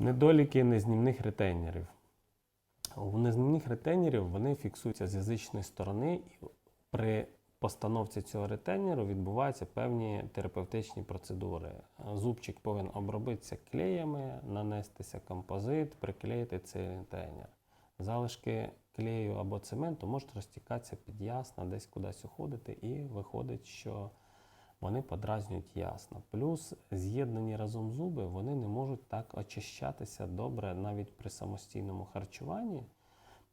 Недоліки незнімних ретейнерів. У незнімних ретейнерів вони фіксуються з язичної сторони, і при постановці цього ретейнеру відбуваються певні терапевтичні процедури. Зубчик повинен обробитися клеями, нанестися композит, приклеїти цей ретейнер. Залишки клею або цементу можуть розтікатися під ясна, десь кудись уходити, і виходить, що вони подразнюють ясно. Плюс з'єднані разом зуби вони не можуть так очищатися добре навіть при самостійному харчуванні.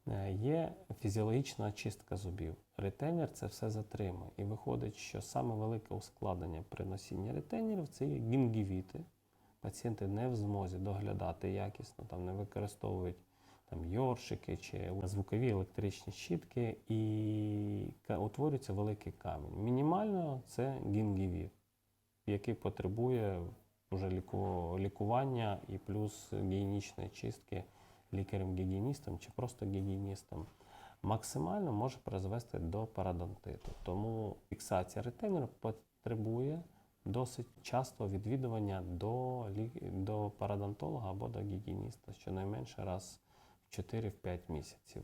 Е, Є фізіологічна очистка зубів. Ретейнер це все затримує. І виходить, що саме велике ускладнення при носінні ретейнерів це є гінгівіти. Пацієнти не в змозі доглядати якісно, там не використовують там йоршики чи звукові електричні щітки, і утворюється великий камінь. Мінімально це гінгівіт, який потребує вже ліку- лікування і плюс гігієнічної чистки лікарем-гігієністом чи просто гігієністом. Максимально може призвести до парадонтиту. Тому фіксація ретейнера потребує досить частого відвідування до, до парадонтолога або до гігієніста, щонайменше раз в 4-5 місяців.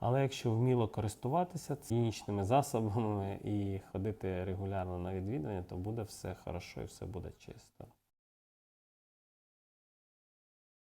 Але якщо вміло користуватися гігієнічними засобами і ходити регулярно на відвідування, то буде все хорошо і все буде чисто.